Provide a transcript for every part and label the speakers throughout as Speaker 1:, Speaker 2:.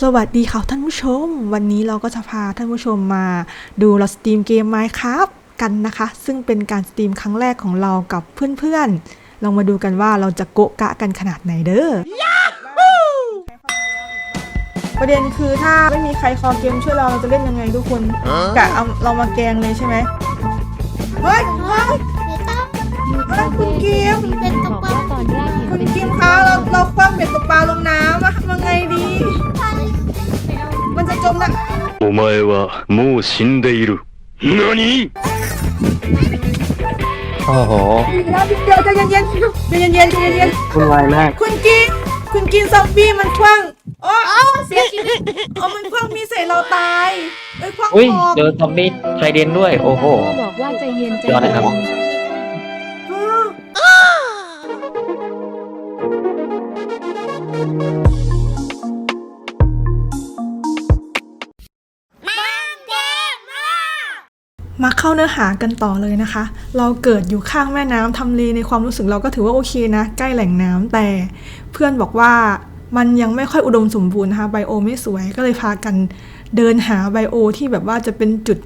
Speaker 1: สวัสดีค่ะท่านผู้ชม วันนี้เราก็จะพาท่านผู้ชมมาดูเราสตรีมเกม Minecraft กันนะคะ ซึ่งเป็นการสตรีมครั้งแรกของเรากับเพื่อนๆ ลองมาดูกันว่าเราจะโกะกะกันขนาดไหนเด้อ ประเด็นคือถ้าไม่มีใครคอเกมช่วยเราเราจะเล่นยังไงทุกคนกะเอาเรามาแกงเลยใช่ไหมเฮ้ยเฮ้ย
Speaker 2: お前はもう死んでいる。何
Speaker 3: โอ้โห
Speaker 1: เดี๋ยวใจเย็นๆใจเย็นๆใจเย็น
Speaker 3: วุ่นวายมาก
Speaker 1: ๆคุณกินคุณกินซอมบี้มันคว้างอ๋อเสียชีวิตอ๋อมันคว้างมีใส่เราตายเอ้ยคว้าง
Speaker 3: อุ้ย
Speaker 1: ทอง
Speaker 3: เจอซอมบี้ไทรเดนด้วย โอ้โห
Speaker 4: พ่อบอกว่าใจเย็นใจ
Speaker 3: ยอดนะครับ
Speaker 4: เย็น
Speaker 1: เข้าเนื้อหากันต่อเลยนะคะ เราเกิดอยู่ข้างแม่น้ำทำเลในความรู้สึกเราก็ถือว่าโอเคนะ ใกล้แหล่งน้ำแต่เพื่อนบอกว่ามันยังไม่ค่อยอุดมสมบูรณ์นะคะไบโอไม่สวยก็เลยพากันเดินหาไบโอที่แบบว่าจะเป็นจุด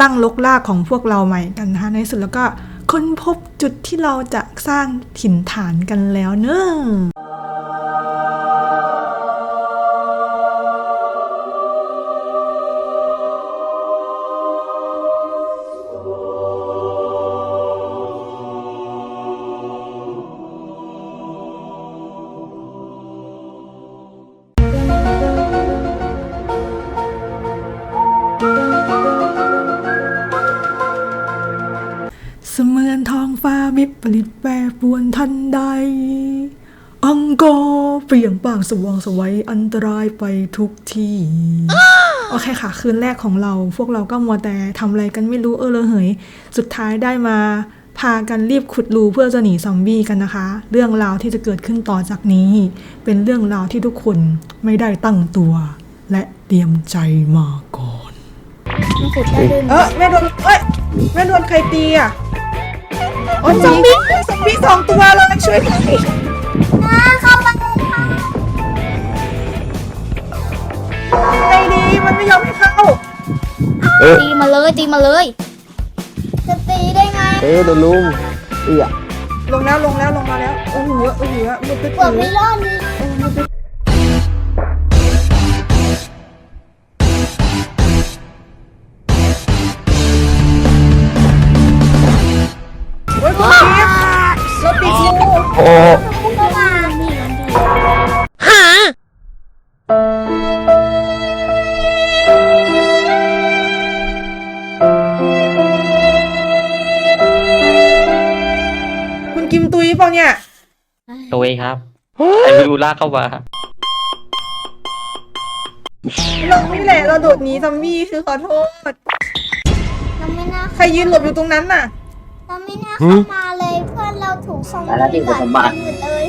Speaker 1: ตั้งลกลากของพวกเราใหม่กันนะคะในสุดแล้วก็ค้นพบจุดที่เราจะสร้างถิ่นฐานกันแล้วเนอะ ฟ้าวิปริตแปรปรวนทันใด อังกอร์เปลี่ยงป่างสว่างไสวัยอันตรายไปทุกที่โอเคค่ะ คืนแรกของเรา พวกเราก็มัวแต่ทำอะไรกันไม่รู้เออเลยเหย สุดท้ายได้มาพากันรีบขุดรูเพื่อจะหนีซอมบี้กันนะคะ เรื่องราวที่จะเกิดขึ้นต่อจากนี้ เป็นเรื่องราวที่ทุกคนไม่ได้ตั้งตัว และเตรียมใจมาก่อน
Speaker 5: มันขุดได้ด้วย
Speaker 1: เออแม่โดนเอ้ยแม่โดนใครตีอะ โอ้ยซอมบี้ซอมบี้สองตัวเลยช่วยหน่อย
Speaker 5: เข้ามา
Speaker 1: ไงดีมันไม่ยอมให้เข้า
Speaker 5: ตีมาเลยตีมาเลย จะตีได้ไง
Speaker 3: เอ๊ะโดนลุมเอือ
Speaker 1: ลงแล้วลงแล้วลงมาแล้วโอ้โหโอ้โหมือไป
Speaker 5: พวกไม่รอดนี่
Speaker 1: โโอ้
Speaker 5: เข้ามานี่มันดี
Speaker 1: คุณกิมตุยเปล่าเนี่ย
Speaker 3: ตัวเองครับไอ้ลูลากเข้ามา
Speaker 1: เรานี่แหละเราโดดหนีซอมบี้คือขอโทษ
Speaker 5: เราไม่น่า
Speaker 1: ใครยืนหลบอยู่ตรงนั้นน่ะ
Speaker 5: เราไม่น่าเข้ามาเลยเพื่ อนเราถูกส่งไปที่สมบัติเลย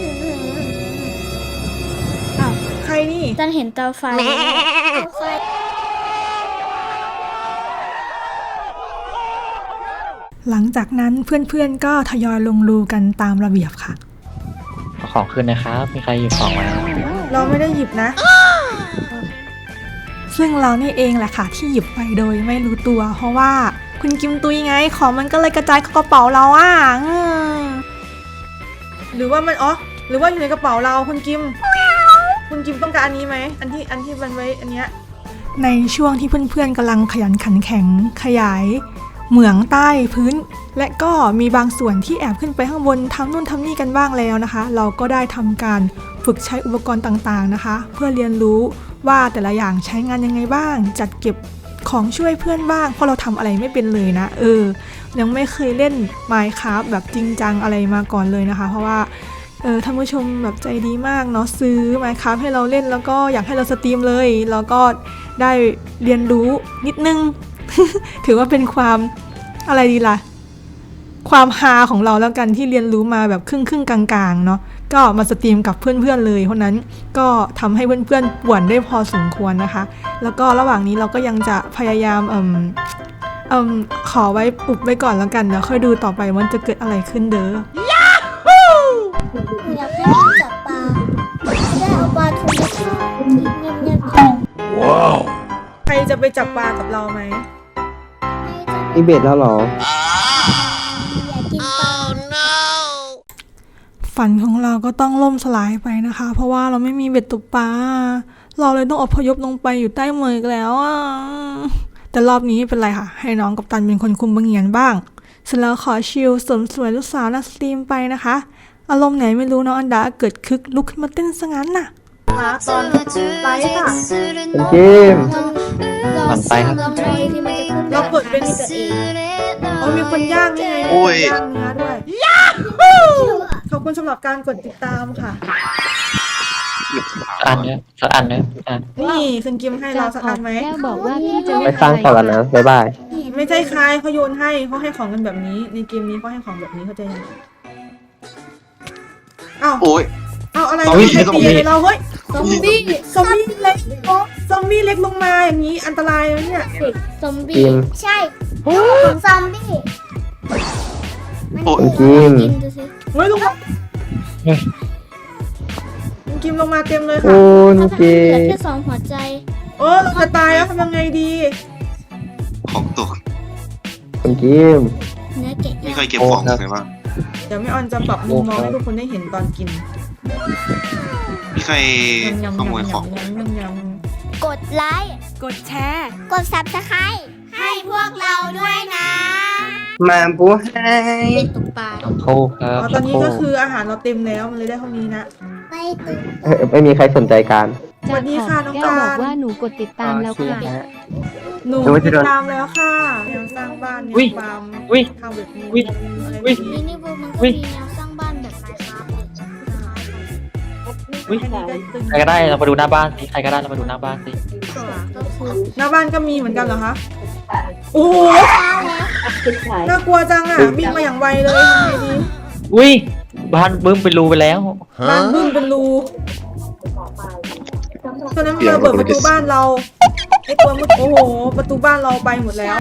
Speaker 1: ใครนี่
Speaker 5: จันเห็นเตาไฟเตาไฟ
Speaker 1: หลังจากนั้นเพื่อนๆก็ทยอยลงรูกันตามระเบียบค่ะ
Speaker 3: เอาของคืนนะครับ มีใครหยิบของมา
Speaker 1: เราไม่ได้หยิบนะ ซึ่งเรานี่เองแหละค่ะ ที่หยิบไปโดยไม่รู้ตัว เพราะว่าคุณกิมตุยไง ของมันก็เลยกระจายเข้ากระเป๋าเราอะอืม หรือว่ามันอ๋อหรือว่าอยู่ในกระเป๋าเราคุณกิม คุณกิมต้องการอันนี้ไหมอันที่อันที่มันไว้อันเนี้ยในช่วงที่เพื่อนๆกำลังขยันขันแข็งขยาย เหมืองใต้พื้น และก็มีบางส่วนที่แอบขึ้นไปข้างบนทำนู่นทำนี่กันบ้างแล้วนะคะ เราก็ได้ทำการฝึกใช้อุปกรณ์ต่างๆนะคะ เพื่อเรียนรู้ว่าแต่ละอย่างใช้งานยังไงบ้าง จัดเก็บของช่วยเพื่อนบ้างเพราะเราทำอะไรไม่เป็นเลยนะ เออ ยังไม่เคยเล่น Minecraft แบบจริงจังอะไรมาก่อนเลยนะคะ เพราะว่าเออท่านผู้ชมแบบใจดีมากเนาะซื้อ Minecraft ให้เราเล่นแล้วก็อยากให้เราสตรีมเลย แล้วก็ได้เรียนรู้นิดนึง ถือว่าเป็นความอะไรดีล่ะ ความฮาของเราแล้วกันที่เรียนรู้มาแบบครึ่งครึ่งกลางๆเนาะก็มาสตรีมกับเพื่อนๆเลยเพราะนั้นก็ทำให้เพื่อนๆป่วนได้พอสมควรนะคะ แล้วก็ระหว่างนี้เราก็ยังจะพยายามเอ่ม เอ่มขอไว้อุบไว้ก่อนแล้วกันเดี๋ยวค่อยดูต่อไปว่าจะเกิดอะไรขึ้นเด้อ
Speaker 5: อยากให้จับปลาได้เอาปลาทูมาทอดเงียบๆ
Speaker 6: จะไปจับปลากับเราไหม
Speaker 4: มีเบ็ดแล้วเหรอ
Speaker 7: อยากกินปลา
Speaker 6: ฝันของเราก็ต้องล่มสลายไปนะคะ เพราะว่าเราไม่มีเบ็ดตกปลา เราเลยต้องอพยพลงไปอยู่ใต้เมืองอีกแล้วอะ แต่รอบนี้ไม่เป็นไรค่ะ ให้น้องกับตันเป็นคนคุมบังเหียนบ้างเสร็จแล้วขอชิลเสริมสวยลูกสาวนักสตรีมไปนะคะ อารมณ์ไหนไม่รู้น้องอันดาเกิดคึกลุกขึ้นมาเต้นซะงั้นน่ะมาตอนไลฟ์ค่ะ
Speaker 4: เป็นเกม
Speaker 7: ลอง
Speaker 3: มันไปครับ
Speaker 7: ลองอะไรที่มันจะขึ้น
Speaker 6: เราเปิดเป็น
Speaker 7: ตัวเอง
Speaker 6: โอ้มีคนย่างนี่ไง
Speaker 8: โอ้ย
Speaker 6: มีคนย่างเนื้อด้วยขอบคุณสำหรับการกดติดตามค่ะ
Speaker 3: สัก อันเนี้ยสักอันเนี้ยอะ
Speaker 6: นี่คุณกิมให้เราสักอันไหม
Speaker 9: แก้วบอกว่าพี่จะ
Speaker 4: ไป
Speaker 9: เล่น
Speaker 4: สร้างก่อนแล้วนะบ๊ายบาย
Speaker 6: ไม่ใช่ใครเขาโยนให้เขาให้ของกันแบบนี้ ในเกมนี้เขาให้ของแบบนี้เขาใจยังอ้าว
Speaker 8: โอ้ย
Speaker 6: เอาอะไร
Speaker 8: ซอมบี้
Speaker 6: ใครตีอะไรเราเฮ้ย
Speaker 7: ซอมบี้
Speaker 6: ซอมบี้เล็กซอมบี้เล็กลงมาอย่างนี้อันตรายไหมเนี่ย
Speaker 7: ซอม
Speaker 4: กิ
Speaker 7: บี้
Speaker 4: น
Speaker 7: ใช่ของซอมบี้
Speaker 8: โอ้ย
Speaker 4: กิน
Speaker 7: กินดูสิ
Speaker 6: เฮ้ยลงมาคุณ กิมลงมาเต็มเลยค่ะ
Speaker 4: คุณ
Speaker 7: ถ้า
Speaker 4: เก
Speaker 7: เหลือ
Speaker 4: ม
Speaker 7: แค่สองหัวใจ
Speaker 6: โอ้เราจะตายแล้วทำยังไงดี
Speaker 8: ของตก
Speaker 4: คุณเกม
Speaker 7: เนื้อแกะ
Speaker 8: มี
Speaker 7: ย่าง
Speaker 8: ใครเก็บของไหมบ้าง
Speaker 6: เดี๋ยวไม่ออนจะปรับมุมมองให้ทุกคนได้เห็นตอนกิน
Speaker 8: มีใคร
Speaker 6: ยำยำ
Speaker 8: ขโมย
Speaker 6: ยำ
Speaker 8: ของ
Speaker 6: ยำยำยำ
Speaker 7: กดไลค์
Speaker 6: กดแชร์
Speaker 7: กด subscribe ให้พวกเราด้วยนะ
Speaker 4: มาปูให้
Speaker 7: เป็นตกปลา
Speaker 3: โคกครับ
Speaker 6: อ๋อตอนนี้ก็คืออาหารเราเต็มแล้วมันเลยได้เท่านี้นะ
Speaker 7: ไปตุก
Speaker 4: เอ้ยไม่มีใครสนใจการ
Speaker 6: สวัสดีค่ะน้อง
Speaker 9: แก้ว
Speaker 6: การ
Speaker 9: บอกว่าหนูกดติดตามแล้วค่ะ
Speaker 6: หนู
Speaker 4: เดี๋ยวว่าจะ
Speaker 6: ติด
Speaker 4: โดน
Speaker 6: ตามแล้วค่ะแนวสร้างบ้านแนว
Speaker 3: อุ้ย
Speaker 6: ฟาร์ม
Speaker 3: อุ้ย
Speaker 6: ทำแบบนี้
Speaker 3: อุ๊ย
Speaker 6: อะไรแบบ
Speaker 3: อุ๊ย
Speaker 6: นี้
Speaker 7: มินิบูมันก็
Speaker 3: อุ๊ย
Speaker 7: มีแนวสร้างบ้านแบบไมค์ครับ
Speaker 3: อุ๊ย
Speaker 6: อันนี้ก็ตึง
Speaker 3: ใครก็ได้เรามาดูหน้าบ้านสิใครก็ได้เรามาดูหน้าบ้านสิ
Speaker 7: ก็คือ
Speaker 6: หน้าบ้านก็มีเหมือนกันเหรอคะโอ้โหน่ากลัวจังอะวิ่งมาอย่างไวเลยทำไงดี
Speaker 3: อุ้ย บ้านบึ้มเป็นรูไปแล้ว
Speaker 6: บ้านบึ้งเป็นรูตอนนั้นมันระเบิดประตูบ้านเราไอตัวมุดโอ้โหประตูบ้านเราไปหมดแล้ว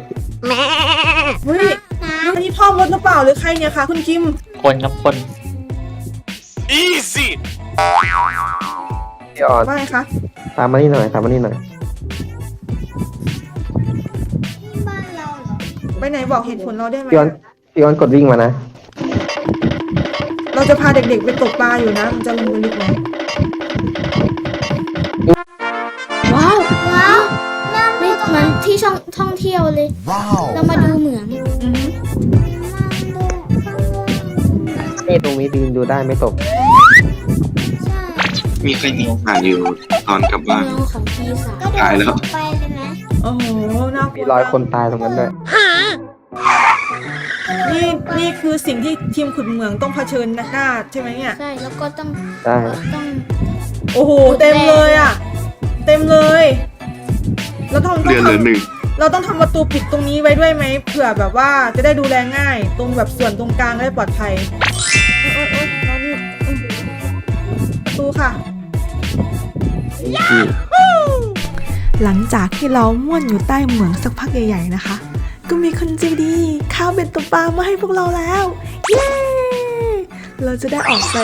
Speaker 6: เฮ้ยอันนี้พ่อมดหรือเปล่าหรือใครเนี่ยคะคุณกิม
Speaker 3: คนครับคน
Speaker 2: easy
Speaker 4: พี่ออน
Speaker 6: ว่าไงคะ
Speaker 4: ตามมานี่หน่อยตามมานี่หน่อย
Speaker 7: บ้านเราเหรอ
Speaker 6: ไปไหนบอกเหตุผลเราได้ไหม
Speaker 4: พี่ออนพี่ออนกดวิ่งมานะ
Speaker 6: เราจะพาเด็กๆไปตกปลาอยู่นะ มันจะลงไปลึกไหม
Speaker 7: ว้าวว้าวนี่เหมือนที่ช่องท่องเที่ยวเลย เรามาดูเหมือง
Speaker 6: อือฮึ
Speaker 4: นี่ตรงนี้ยืนดูได้ไม่ตก
Speaker 7: ใช่
Speaker 8: มีใครมีอาหารอยู่ตอนกลับบ้าน
Speaker 7: เมืองของปีศาจ
Speaker 8: ตายแล้ว
Speaker 7: ไปเลยไหม
Speaker 6: โอ้โหน่ากลั
Speaker 4: มี
Speaker 6: ว
Speaker 4: รอยคนตายตรงนั้นด้วย
Speaker 6: นี่นี่คือสิ่งที่ทีมขุดเหมืองต้องเผชิญหน้าใช่ไหมเนี่ย
Speaker 7: ใช่แล้วก็ต้อง
Speaker 4: ใช่
Speaker 7: ต้อง
Speaker 6: โอ้โห เต็มเลยอะ เต็มเลย เราต้องต้อ
Speaker 8: เรื
Speaker 6: ง
Speaker 8: อเหลือ
Speaker 6: ทำ
Speaker 8: หนึ่ง
Speaker 6: เราต้องทำประตูปิดตรงนี้ไว้ด้วยไหมเผื่อแบบว่าจะได้ดูแลง่าย ตรงแบบส่วนตรงกลางได้ปลอดภัยเอ้ยเอ้ยเอ้ยเรานี่อืมประตูค่ะ หลังจากที่เราม่วนอยู่ใต้เหมืองสักพักใหญ่ๆนะคะ ก็มีคนใจดีข้าวเบ็ดตกปลามาให้พวกเราแล้ว เย้ เราจะได้ออกไป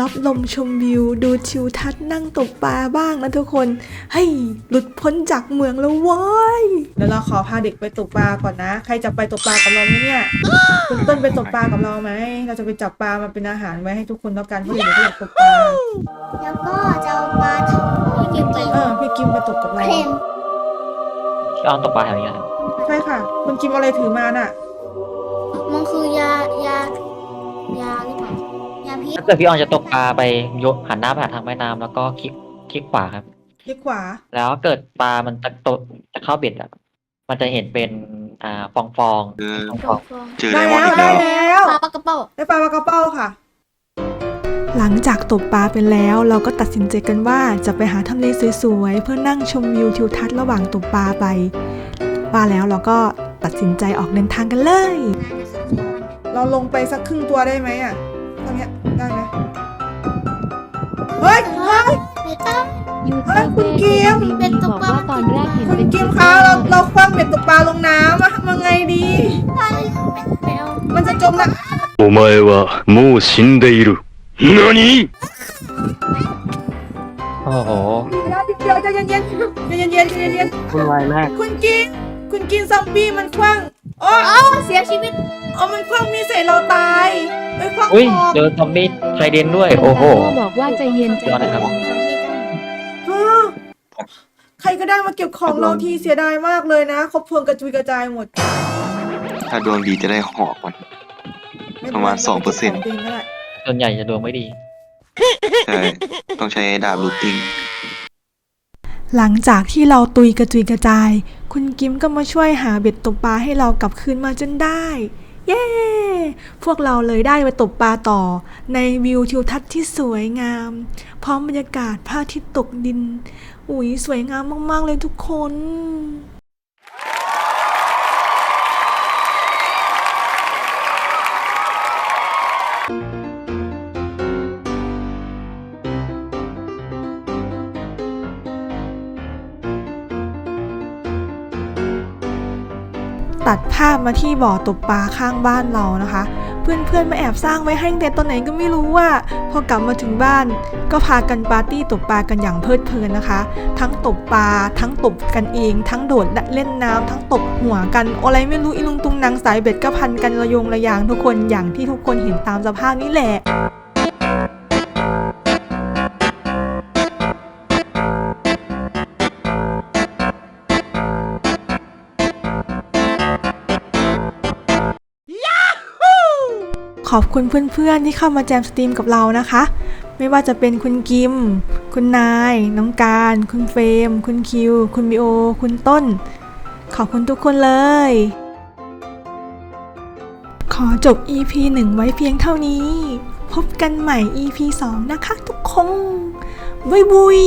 Speaker 6: รับลมชมวิว ดูทิวทัศน์นั่งตกปลาบ้างนะทุกคน ให้หลุดพ้นจากเมืองแล้วเว้ยเดี๋ยวเราขอพาเด็กไปตกปลาก่อนนะ ใครจะไปตกปลากับเราไหมเนี่ยคุณต้นไปตกปลากับเราไหม เราจะไปจับปลามาเป็นอาหารไว้ให้ทุกคนแล้วกันเพราะเด็กๆก็อยากตกปลา
Speaker 7: แล้วก็จะเอาปลาทำให้กินไป
Speaker 6: เออพี่กิมไปตกกับเรา
Speaker 7: เค็ม
Speaker 3: พี่ออนตกปลาแถวนี้ครับ
Speaker 6: ใช่ค่ะ คุณกิมเอาอะไรถือมาน่ะ
Speaker 7: มันคือยายายาหรือเปล่ายาพิษ
Speaker 3: ถ้าเกิดพี่ออนจะตกปลาไปยกหันหน้าไปหาทางแม่น้ำแล้วก็คลิกคลิกขวาครับ
Speaker 6: คลิกขวา
Speaker 3: แล้วเกิดปลามันจะโตะจะเข้าเบ็ดอะมันจะเห็นเป็นอ่าฟองฟอง
Speaker 8: เออ
Speaker 3: ฟอง
Speaker 7: ฟ
Speaker 3: ฟ
Speaker 7: อ
Speaker 3: องง
Speaker 7: ฟอง
Speaker 8: เจอได
Speaker 6: ได้
Speaker 8: มอนด์
Speaker 6: แล้
Speaker 8: อี
Speaker 6: ว
Speaker 8: ก
Speaker 6: ได้
Speaker 8: แล้ว
Speaker 6: แล้ว
Speaker 7: ปลาปลากระเป๋า
Speaker 6: ได้ปลาปลากระเป้าค่ะ หลังจากตกปลาไปแล้ว เราก็ตัดสินใจกันว่าจะไปหาทำเลสวยๆ เพื่อนั่งชมวิวทิวทัศน์ระหว่างตกปลาไป ว่าแล้วเราก็ตัดสินใจออกเดินทางกันเลย เราลงไปสักครึ่งตัวได้ไหมอ่ะเท่านี้ได้ไหมเฮ้ยเฮ้ย
Speaker 7: ไม่ต้อง
Speaker 9: ยู
Speaker 6: เฮ้
Speaker 9: ทู
Speaker 6: ย
Speaker 9: บ
Speaker 6: คุณ
Speaker 9: เบอร์
Speaker 6: เกียม
Speaker 9: ดีดีบอกว่าตอนแรกเห็น
Speaker 6: คุณ
Speaker 9: เป็น
Speaker 6: กิมคะเราเราคว้างเบ็ดตกปลาลงน้ำอะทำยังไงดี
Speaker 7: ไปเอา
Speaker 6: มันจะจมนะ
Speaker 2: お前はもう死んでいる 何
Speaker 3: โอ้โอ้โห
Speaker 1: เดี๋ยวใจเย็นๆใจเย็นๆใจเย็น
Speaker 4: คุณวายมาก
Speaker 1: ๆคุณกิน คุณกินซอมบี้มันคว้างโอ้
Speaker 5: เอ้าเสียชีวิต
Speaker 1: เอามันคว้างมีดใส่เราตายไอ้คว้าง
Speaker 3: อุ้ย
Speaker 1: คอ
Speaker 3: เจอซอมบี้ไทรเดนด้วย โอ้โห
Speaker 9: ก็บอกว่าใจเย็นใจ
Speaker 3: ยอดเลยครับ
Speaker 1: ฮะใครก็ได้มาเก็บของเราทีเสียดายมากเลยนะคบเพลิงกระจุยกระจายหมด
Speaker 8: ถ้าดวงดีจะได้หอกมันประมาณ2%
Speaker 1: ของตัวเองก็ได้
Speaker 3: ส่วนใหญ่จะดวงไม่ดี
Speaker 8: ใช่ ต้องใช้ดาบลูติง
Speaker 1: หลังจากที่เราตุยกระจุยกระจาย คุณกิมก็มาช่วยหาเบ็ดตกปลาให้เรากลับคืนมาจนได้ เย้ พวกเราเลยได้ไปตกปลาต่อ ในวิวทิวทัศน์ที่สวยงาม พร้อมบรรยากาศพระอาทิตย์ตกดิน อุ้ยสวยงามมากๆเลยทุกคน ตัดภาพมาที่บ่อตกปลาข้างบ้านเรานะคะ เพื่อนๆมาแอบสร้างไว้ให้แต่ตอนไหนก็ไม่รู้ว่า พอกลับมาถึงบ้าน ก็พากันปาร์ตี้ตกปลากันอย่างเพลิดเพลินนะคะ ทั้งตกปลาทั้งตบกันเอง ทั้งโดดเล่นน้ำทั้งตบหัวกันอะไรไม่รู้อีลุงตุงนางสายเบ็ดก็พันกันระยงระยางทุกคนอย่างที่ทุกคนเห็นตามสภาพนี้แหละ ขอบคุณเพื่อนๆที่เข้ามาแจมสตรีมกับเรานะคะ ไม่ว่าจะเป็นคุณกิม คุณนาย น้องการ คุณเฟรม คุณคิว คุณบิโอ คุณต้น ขอบคุณทุกคนเลย ขอจบ EP 1 ไว้เพียงเท่านี้ พบกันใหม่ EP 2 นะคะทุกคนบุยบุย